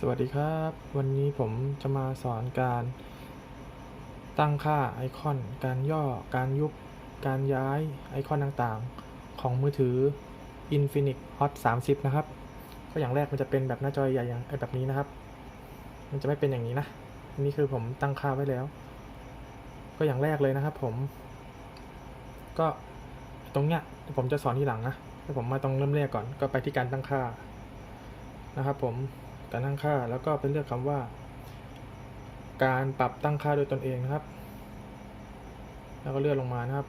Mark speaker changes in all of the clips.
Speaker 1: สวัสดีครับ วันนี้ผมจะมาสอนการตั้งค่าไอคอน การย่อ การยุบ การย้ายไอคอนต่างๆ ของมือถือ Infinix Hot 30 นะครับ ก็อย่างแรกมันจะเป็นแบบหน้าจอใหญ่อย่างแบบนี้นะครับ มันจะไม่เป็นอย่างนี้นะอันนี้คือผมตั้งค่าไว้แล้ว ก็อย่างแรกเลยนะครับ ผม ก็ตรงเนี้ยผมจะสอนทีหลังนะแต่ผมมาตรงเริ่มแรกก่อน ก็ไปที่การตั้งค่านะครับ ผม การตั้งค่าแล้วก็เป็นเลือกคำว่า การปรับตั้งค่าโดยตนเองนะครับ แล้วก็เลื่อนลงมานะครับ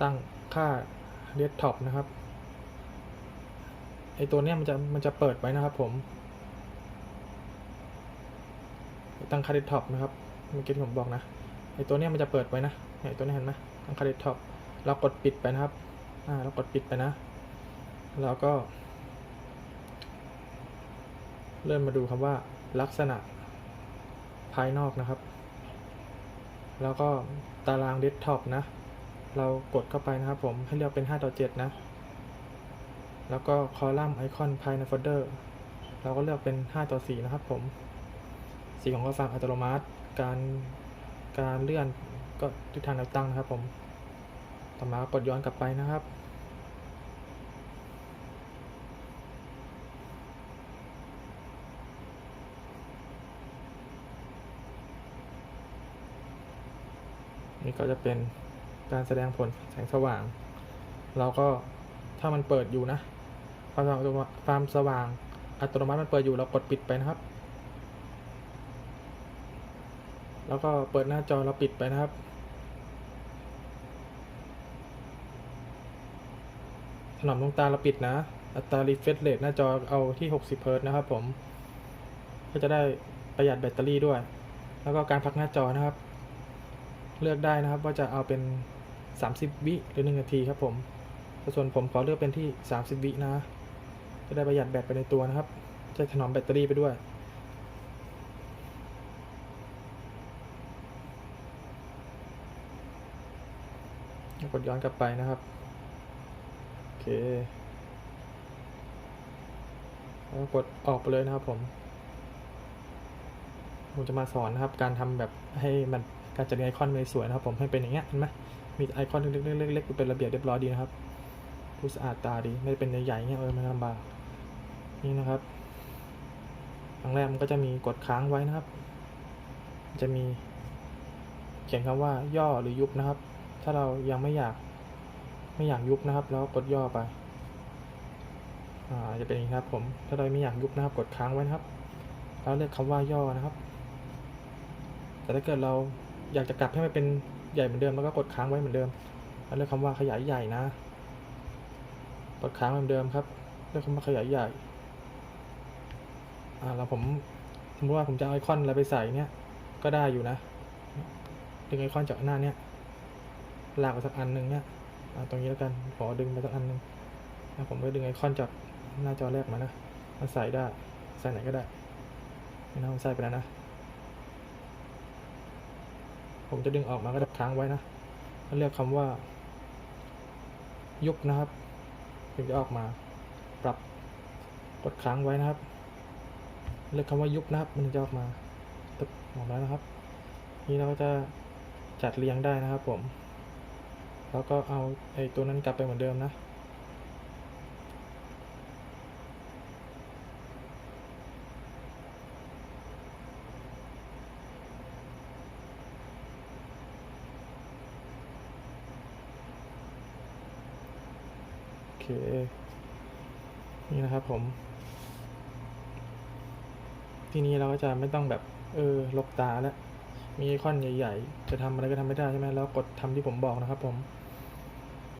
Speaker 1: ตั้งค่าเดสก์ท็อปนะครับไอตัวเนี้ยมันจะมันจะเปิดไว้นะครับ ผมตั้งค่าเดสก์ท็อปนะครับเมื่อกี้ที่ผมบอกนะไอตัวเนี้ยมันจะเปิดไว้นะไอตัวนี้เห็นไหมตั้งค่าเดสก์ท็อปเรากดปิดไปนะครับอ่าเรากดปิดไปนะ แล้วก็ เริ่มมาดูคำว่าลักษณะภายนอกนะครับ แล้วก็ตารางเดสก์ท็อปนะ เรากดเข้าไปนะครับผมให้เลือกเป็น5ต่อ7นะ แล้วก็คอลัมน์ไอคอนภายในโฟลเดอร์เราก็เลือกเป็น5ต่อ4นะครับผมสีของข้อความอัตโนมัติ การการเลื่อนก็ทิศทางแนวตั้งนะครับผม ต่อมากดย้อนกลับไปนะครับ นี่ก็จะเป็นการแสดงผลแสงสว่าง เราก็ถ้ามันเปิดอยู่นะความสว่างอัตโนมัติความสว่างอัตโนมัติมันเปิดอยู่เรากดปิดไปนะครับ แล้วก็เปิดหน้าจอเราปิดไปนะครับ ถนอมดวงตาเราปิดนะ อัตรา refresh rate หน้าจอเอาที่ 60 เฮิรตนะครับผม ก็จะได้ประหยัดแบตเตอรี่ด้วย แล้วก็การพักหน้าจอนะครับ เลือกได้นะครับว่าจะเอาเป็น 30 วิหรือ 1 นาทีครับผมส่วนผมขอเลือกเป็นที่ 30 วินะ จะได้ประหยัดแบตไปในตัวนะครับ จะถนอมแบตเตอรี่ไปด้วย กดย้อนกลับไปนะครับ โอเค แล้วก็กดออกไปเลยนะครับผม ผมจะมาสอนนะครับ การทำแบบให้มัน การจัดไอคอนมันสวยนะครับผมให้เป็นอย่างเงี้ยเห็นไหมมีไอคอนเล็กๆเล็กๆเป็นระเบียบเรียบร้อยดีนะครับดูสะอาดตาดีไม่เป็นใหญ่ๆเงี้ยเออมันลำบากนี่นะครับครั้งแรกมันก็จะมีกดค้างไว้นะครับ จะมีเขียนคำว่าย่อหรือยุบนะครับ ถ้าเรายังไม่อยากไม่อยากยุบนะครับ แล้วกดย่อไปอ่าจะเป็นอย่างนี้ครับผมถ้าเราไม่อยากยุบนะครับ กดค้างไว้นะครับ แล้วเลือกคำว่าย่อนะครับ แต่ถ้าเกิดเรา อยากจะกลับให้มันเป็นใหญ่เหมือนเดิมแล้วก็กดค้างไว้เหมือนเดิมแล้วเลือกคำว่าขยายใหญ่นะ กดค้างเหมือนเดิมครับ เลือกคำว่าขยายใหญ่ อ่าแล้วผมสมมติว่าผมจะเอาไอคอนอะไรไปใส่เนี่ยก็ได้อยู่นะดึงไอคอนจากหน้าเนี้ยลากไปสักอันหนึ่งเนี่ยตรงนี้แล้วกันขอดึงไปสักอันหนึ่งนะผมก็ดึงไอคอนจากหน้าจอแรกมานะมาใส่ได้ใส่ไหนก็ได้นี่นะผมใส่ไปแล้วนะ ผมจะดึงออกมาก็ดับค้างไว้นะแล้วเลือกคำว่า ยุบนะครับถึงจะออกมา ปรับกดค้างไว้นะครับ เลือกคำว่ายุบนะครับ มันจะออกมาตึ๊บออกมาแล้วนะครับ นี่เราก็จะจัดเรียงได้นะครับผม แล้วก็เอาไอ้ตัวนั้นกลับไปเหมือนเดิมนะ เค นี่นะครับผม ทีนี้เราก็จะไม่ต้องแบบ เออ ลบตาแล้ว มีไอคอนใหญ่ ๆ จะทำอะไรก็ทำไม่ได้ใช่ไหมแล้วกดทำที่ผมบอกนะครับผม